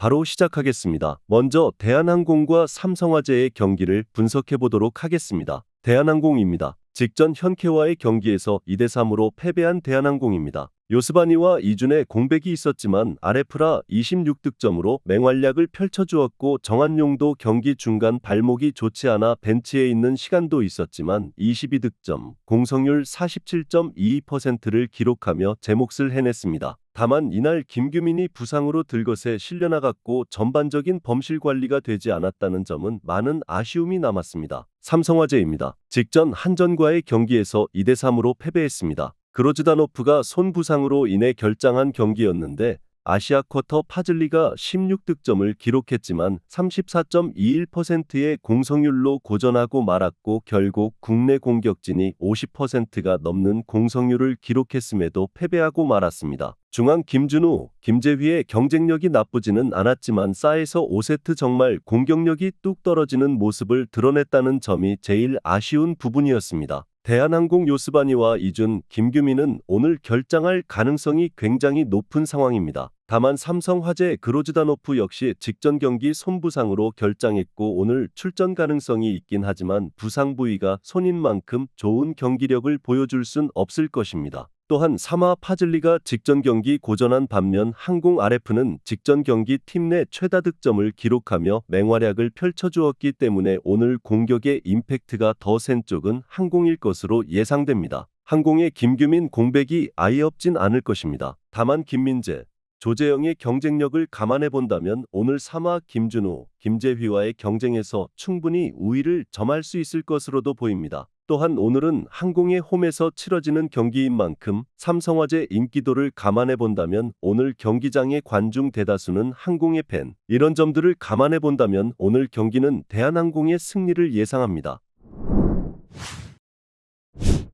바로 시작하겠습니다. 먼저 대한항공과 삼성화재의 경기를 분석해 보도록 하겠습니다. 대한항공입니다. 직전 현케와의 경기에서 2대 3으로 패배한 대한항공입니다. 요스바니와 이준의 공백이 있었지만 아레프라 26득점으로 맹활약을 펼쳐주었고 정한용도 경기 중간 발목이 좋지 않아 벤치에 있는 시간도 있었지만 22득점, 공성률 47.22%를 기록하며 제 몫을 해냈습니다. 다만 이날 김규민이 부상으로 들것에 실려나갔고 전반적인 범실 관리가 되지 않았다는 점은 많은 아쉬움이 남았습니다. 삼성화재입니다. 직전 한전과의 경기에서 2대 3으로 패배했습니다. 그로즈다노프가 손 부상으로 인해 결장한 경기였는데 아시아 쿼터 파즐리가 16득점을 기록했지만 34.21%의 공성률로 고전하고 말았고 결국 국내 공격진이 50%가 넘는 공성률을 기록했음에도 패배하고 말았습니다. 중앙 김준우, 김재휘의 경쟁력이 나쁘지는 않았지만 싸에서 5세트 정말 공격력이 뚝 떨어지는 모습을 드러냈다는 점이 제일 아쉬운 부분이었습니다. 대한항공 요스바니와 이준, 김규민은 오늘 결장할 가능성이 굉장히 높은 상황입니다. 다만 삼성화재 그로즈다노프 역시 직전 경기 손부상으로 결장했고 오늘 출전 가능성이 있긴 하지만 부상 부위가 손인 만큼 좋은 경기력을 보여줄 순 없을 것입니다. 또한 사마 파즐리가 직전 경기 고전한 반면 항공 RF는 직전 경기 팀 내 최다 득점을 기록하며 맹활약을 펼쳐주었기 때문에 오늘 공격의 임팩트가 더 센 쪽은 항공일 것으로 예상됩니다. 항공의 김규민 공백이 아예 없진 않을 것입니다. 다만 김민재, 조재영의 경쟁력을 감안해 본다면 오늘 사마 김준호, 김재휘와의 경쟁에서 충분히 우위를 점할 수 있을 것으로도 보입니다. 또한 오늘은 항공의 홈에서 치러지는 경기인 만큼 삼성화재 인기도를 감안해 본다면 오늘 경기장의 관중 대다수는 항공의 팬. 이런 점들을 감안해 본다면 오늘 경기는 대한항공의 승리를 예상합니다.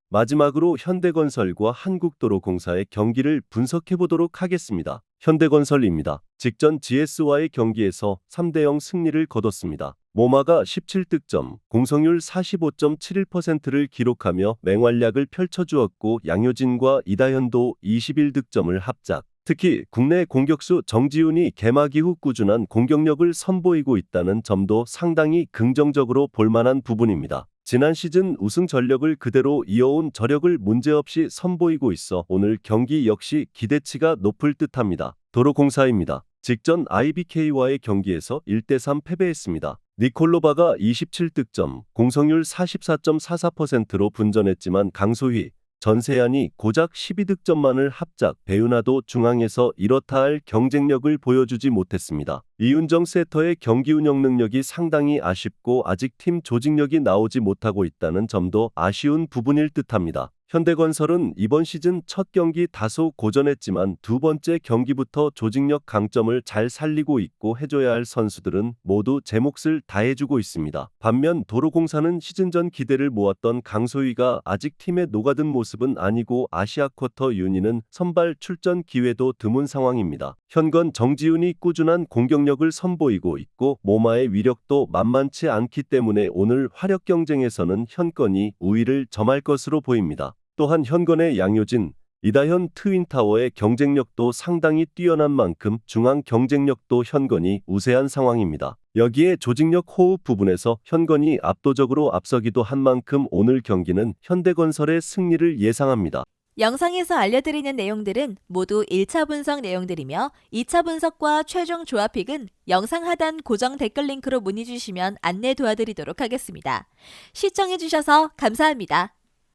마지막으로 현대건설과 한국도로공사의 경기를 분석해 보도록 하겠습니다. 현대건설입니다. 직전 GS와의 경기에서 3대0 승리를 거뒀습니다. 모마가 17득점, 공성률 45.71%를 기록하며 맹활약을 펼쳐주었고 양효진과 이다현도 21득점을 합작. 특히 국내 공격수 정지훈이 개막 이후 꾸준한 공격력을 선보이고 있다는 점도 상당히 긍정적으로 볼만한 부분입니다. 지난 시즌 우승 전력을 그대로 이어온 저력을 문제없이 선보이고 있어 오늘 경기 역시 기대치가 높을 듯합니다. 도로공사입니다. 직전 IBK와의 경기에서 1대3 패배했습니다. 니콜로바가 27득점, 공성률 44.44%로 분전했지만 강소희, 전세안이 고작 12득점만을 합작, 배윤아도 중앙에서 이렇다 할 경쟁력을 보여주지 못했습니다. 이윤정 세터의 경기 운영 능력이 상당히 아쉽고 아직 팀 조직력이 나오지 못하고 있다는 점도 아쉬운 부분일 듯합니다. 현대건설은 이번 시즌 첫 경기 다소 고전했지만 두 번째 경기부터 조직력 강점을 잘 살리고 있고 해줘야 할 선수들은 모두 제 몫을 다해주고 있습니다. 반면 도로공사는 시즌 전 기대를 모았던 강소희가 아직 팀에 녹아든 모습은 아니고 아시아 쿼터 윤희는 선발 출전 기회도 드문 상황입니다. 현건 정지훈이 꾸준한 공격력을 선보이고 있고 모마의 위력도 만만치 않기 때문에 오늘 화력 경쟁에서는 현건이 우위를 점할 것으로 보입니다. 또한 현건의 양효진, 이다현 트윈타워의 경쟁력도 상당히 뛰어난 만큼 중앙 경쟁력도 현건이 우세한 상황입니다. 여기에 조직력 호흡 부분에서 현건이 압도적으로 앞서기도 한 만큼 오늘 경기는 현대건설의 승리를 예상합니다. 영상에서 알려드리는 내용들은 모두 1차 분석 내용들이며 2차 분석과 최종 조합픽은 영상 하단 고정 댓글 링크로 문의 주시면 안내 도와드리도록 하겠습니다. 시청해주셔서 감사합니다.